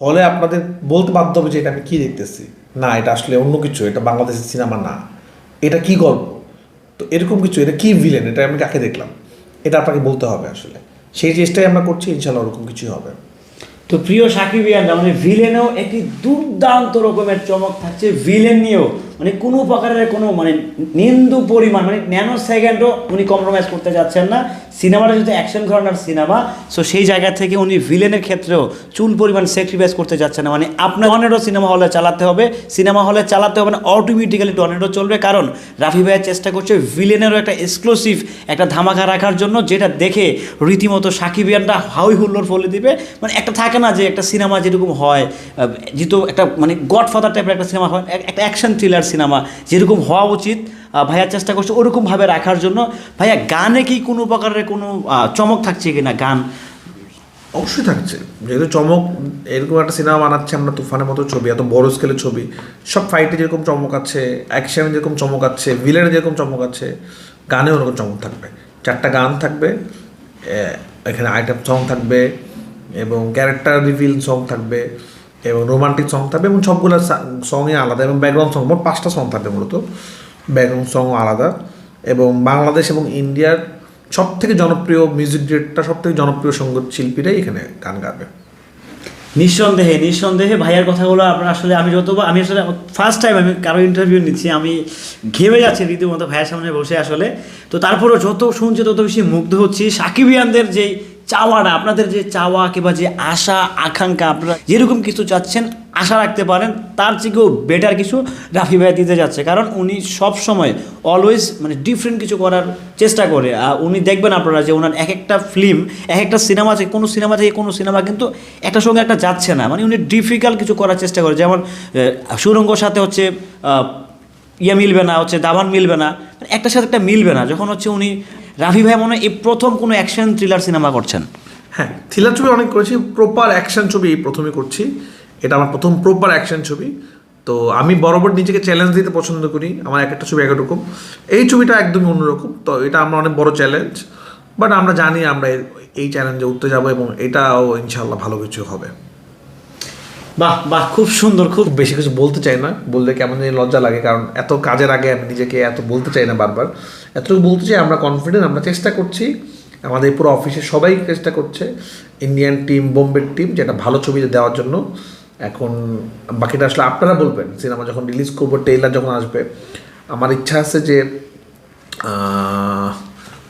হলে আপনাদের বলতে বাধ্য হবে যে এটা আমি কী দেখতেছি? না, এটা আসলে অন্য কিছু, এটা বাংলাদেশের সিনেমা না। এটা কি গল্প? তো এরকম কিছু, এটা কি ভিলেন এটা আমি কাকে দেখলাম? এটা আপনাকে বলতে হবে আসলে। সেই চেষ্টাই আমরা করছি, ইনশাল্লাহ ওরকম কিছুই হবে। তো প্রিয় সাকিবিয়ানরা মানে ভিলেনেও একটি দুর্দান্ত রকমের চমক থাকছে ভিলেন নিয়েও। মানে কোনো প্রকারের কোনো মানে নিন্দু পরিমাণ মানে ন্যানো সেকেন্ডও উনি কম্প্রোমাইজ করতে যাচ্ছেন না। সিনেমাটা যেহেতু অ্যাকশন ঘরানার সিনেমা সো সেই জায়গা থেকে উনি ভিলেনের ক্ষেত্রেও চুল পরিমাণ স্যাক্রিফাইস করতে যাচ্ছেন না। মানে আপনার টর্নেডো সিনেমা হলে চালাতে হবে সিনেমা হলে চালাতে হবে না অটোমেটিক্যালি টর্নেডো চলবে। কারণ রাফি ভাইয়ের চেষ্টা করছে ভিলেনেরও একটা এক্সক্লুসিভ একটা ধামাকা রাখার জন্য, যেটা দেখে রীতিমতো সাকিবিয়ানরা হাউই হুল্লোর ফলে দিবে। মানে একটা থাকে না যে একটা সিনেমা যেরকম হয় যেহেতু একটা মানে গডফাদার টাইপের একটা সিনেমা হয় একটা অ্যাকশন থ্রিলার সিনেমা যেরকম হওয়া উচিত ভাইয়া চেষ্টা করছে ওরকমভাবে রাখার জন্য। ভাইয়া, গানে কি কোনো প্রকারের কোনো চমক থাকছে কি না গান? অবশ্যই থাকছে। যেহেতু চমক, এরকম একটা সিনেমা বানাচ্ছে আমরা তুফানের মতো ছবি, এত বড় স্কেলের ছবি, সব ফাইটে যেরকম চমক আছে অ্যাকশনে যেরকম চমক আছে ভিলেনে যেরকম চমক আছে গানে ওরকম চমক থাকবে। চারটা গান থাকবে এখানে আইটেম সং থাকবে এবং ক্যারেক্টার রিভিল সং থাকবে, এবং রোমান্টিক সং থাকবে, এবং সবগুলো সঙ্গে আলাদা, এবং ব্যাকগ্রাউন্ড সং মোট পাঁচটা সং থাকবে মূলত। ব্যাকগ্রাউন্ড সং আলাদা, এবং বাংলাদেশ এবং ইন্ডিয়ার সব থেকে জনপ্রিয় মিউজিক ডিরেক্টর সব থেকে জনপ্রিয় সংগীত শিল্পীরাই এখানে গান গাবে। নিঃসন্দেহে নিঃসন্দেহে ভাইয়ার কথাগুলো আপনার আসলে, আমি যতবার আমি আসলে ফার্স্ট টাইম আমি কারও ইন্টারভিউ নিচ্ছি, আমি ঘেমে যাচ্ছি রীতিমতো ভাইয়ের সামনে বসে আসলে। তো তারপরেও যত শুনছি, তত বেশি মুগ্ধ হচ্ছি। সাকিবিয়ানদের যেই চাওয়াটা আপনাদের যে চাওয়া কিংবা যে আশা, আকাঙ্ক্ষা, আপনারা যেরকম কিছু চাচ্ছেন, আশা রাখতে পারেন, তার থেকেও বেটার কিছু রাফি ভাইয়া দিতে যাচ্ছে। কারণ উনি সব সময় অলওয়েজ মানে ডিফারেন্ট কিছু করার চেষ্টা করে। আর উনি দেখবেন আপনারা যে ওনার এক একটা ফিল্ম এক একটা সিনেমা থেকে, কোনো সিনেমা থেকে কোনো সিনেমা কিন্তু একটা সঙ্গে একটা যাচ্ছে না। মানে উনি ডিফিকাল্ট কিছু করার চেষ্টা করে। যেমন সুরঙ্গর সাথে হচ্ছে ইয়ে মিলবে না, হচ্ছে দাবান মিলবে না। মানে একটার সাথে একটা মিলবে না। যখন হচ্ছে উনি রাফি ভাই মনে এই প্রথম কোনো অ্যাকশন থ্রিলার সিনেমা করছেন? হ্যাঁ থ্রিলার ছবি অনেক করেছি প্রপার অ্যাকশন ছবি এই প্রথমে করছি। এটা আমার প্রথম প্রপার অ্যাকশন ছবি। তো আমি বরাবর নিজেকে চ্যালেঞ্জ দিতে পছন্দ করি, আমার এক একটা ছবি এক এক রকম। এই ছবিটা একদমই অন্যরকম, তো এটা আমার অনেক বড় চ্যালেঞ্জ বাট আমরা জানি আমরা এই চ্যালেঞ্জে উঠতে যাব এবং এটাও ইনশাল্লাহ ভালো কিছু হবে। বাহ বাহ, খুব সুন্দর, খুব বেশি কিছু বলতে চাই না। বললে কেমন জানি লজ্জা লাগে, কারণ এত কাজের আগে আমি নিজেকে এত বলতে চাই না বারবার। এতটুকু বলতে চাই, আমরা কনফিডেন্ট আমরা চেষ্টা করছি। আমাদের পুরো অফিসে সবাই চেষ্টা করছে। ইন্ডিয়ান টিম বোম্বের টিম যেটা ভালো ছবি দেওয়ার জন্য। এখন বাকিটা আসলে আপনারা বলবেন। সিনেমা যখন রিলিজ করব ট্রেলার যখন আসবে, আমার ইচ্ছা আছে যে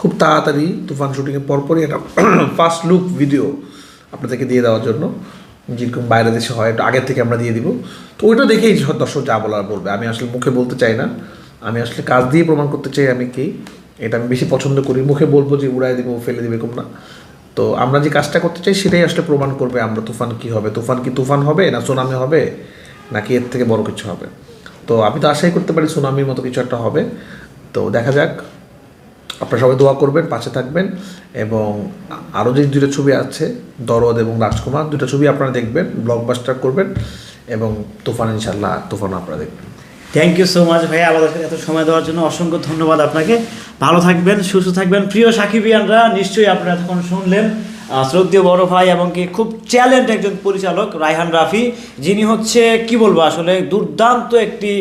খুব তাড়াতাড়ি তুফান শুটিংয়ের পরপরই একটা ফার্স্ট লুক ভিডিও আপনাদেরকে দিয়ে দেওয়ার জন্য। যেরকম বাইরে দেশে হয়, একটু আগের থেকে আমরা দিয়ে দিব। তো ওইটা দেখেই দর্শক যা বলার বলবে। আমি আসলে মুখে বলতে চাই না। আমি আসলে কাজ দিয়ে প্রমাণ করতে চাই আমি কি। এটা আমি বেশি পছন্দ করি। মুখে বলব যে উড়াই দিব, ফেলে দিবে এরকম না। তো আমরা যে কাজটা করতে চাই সেটাই আসলে প্রমাণ করবে আমরা তুফান কি হবে। তুফান কি তুফান হবে না সুনামি হবে? নাকি এর থেকে বড় কিছু হবে? তো আমি তো আশাই করতে পারি সুনামির মতো কিছু একটা হবে। তো দেখা যাক। আপনারা সবাই দোয়া করবেন, পাশে থাকবেন এবং আরও যে দুটো ছবি আছে দরদ এবং রাজকুমার, দুটো ছবি আপনারা দেখবেন ব্লকবাস্টার করবেন এবং তুফান ইনশাল্লাহ তুফান আপনারা দেখবেন। থ্যাংক ইউ সো মাচ ভাইয়া আমাদের এত সময় দেওয়ার জন্য অসংখ্য ধন্যবাদ আপনাকে। ভালো থাকবেন, সুস্থ থাকবেন। প্রিয় সাকিবিয়ানরা, নিশ্চয়ই আপনারা এতক্ষণ শুনলেন। শ্রদ্ধেয় বড় ভাই এবং কি খুব ট্যালেন্ট একজন পরিচালক, রায়হান রাফি। যিনি হচ্ছে, কি বলব আসলে, দুর্দান্ত একটি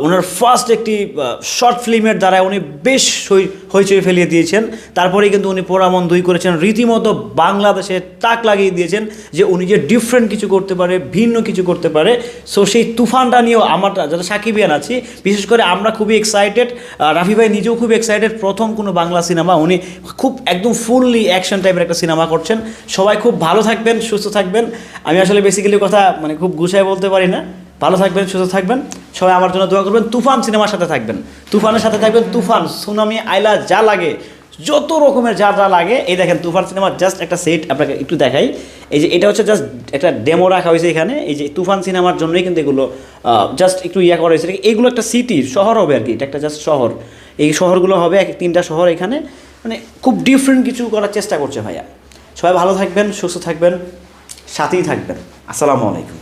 ওনার ফার্স্ট একটি শর্ট ফিল্মের দ্বারা উনি বেশ হই- হইচই ফেলিয়ে দিয়েছেন। তারপরেই কিন্তু উনি পোড়ামন দুই করেছেন। রীতিমতো বাংলাদেশে তাক লাগিয়ে দিয়েছেন যে উনি যে ডিফারেন্ট কিছু করতে পারে, ভিন্ন কিছু করতে পারে। সো সেই তুফানটা নিয়েও আমার যারা সাকিবিয়ান আছি, বিশেষ করে আমরা খুবই এক্সাইটেড রাফি ভাই নিজেও খুব এক্সাইটেড প্রথম কোনো বাংলা সিনেমা। উনি খুব একদম ফুললি অ্যাকশন টাইপের একটা সিনেমা করছেন। সবাই খুব ভালো থাকবেন, সুস্থ থাকবেন। আমি আসলে বেসিক্যালি কথা মানে খুব গুছায় বলতে পারি না। ভালো থাকবেন, সুস্থ থাকবেন। সবাই আমার জন্য দোয়া করবেন। তুফান সিনেমার সাথে থাকবেন। তুফানের সাথে থাকবেন। তুফান, সুনামি, আইলা যা লাগে, যত রকমের যা যা লাগে, এই দেখেন তুফান সিনেমার জাস্ট একটা সেট আপনাকে একটু দেখাই। এই যে এটা হচ্ছে জাস্ট একটা ডেমো রাখা হয়েছে এখানে। এই যে তুফান সিনেমার জন্যই কিন্তু এগুলো জাস্ট একটু ইয়া করা হয়েছে। এগুলো একটা সিটি শহর হবে আর কি। এটা একটা জাস্ট শহর। এই শহরগুলো হবে এক, তিনটা শহর এখানে। মানে খুব ডিফারেন্ট কিছু করার চেষ্টা করছে ভাইয়া। সবাই ভালো থাকবেন, সুস্থ থাকবেন, সাথেই থাকবেন। আসসালামু আলাইকুম।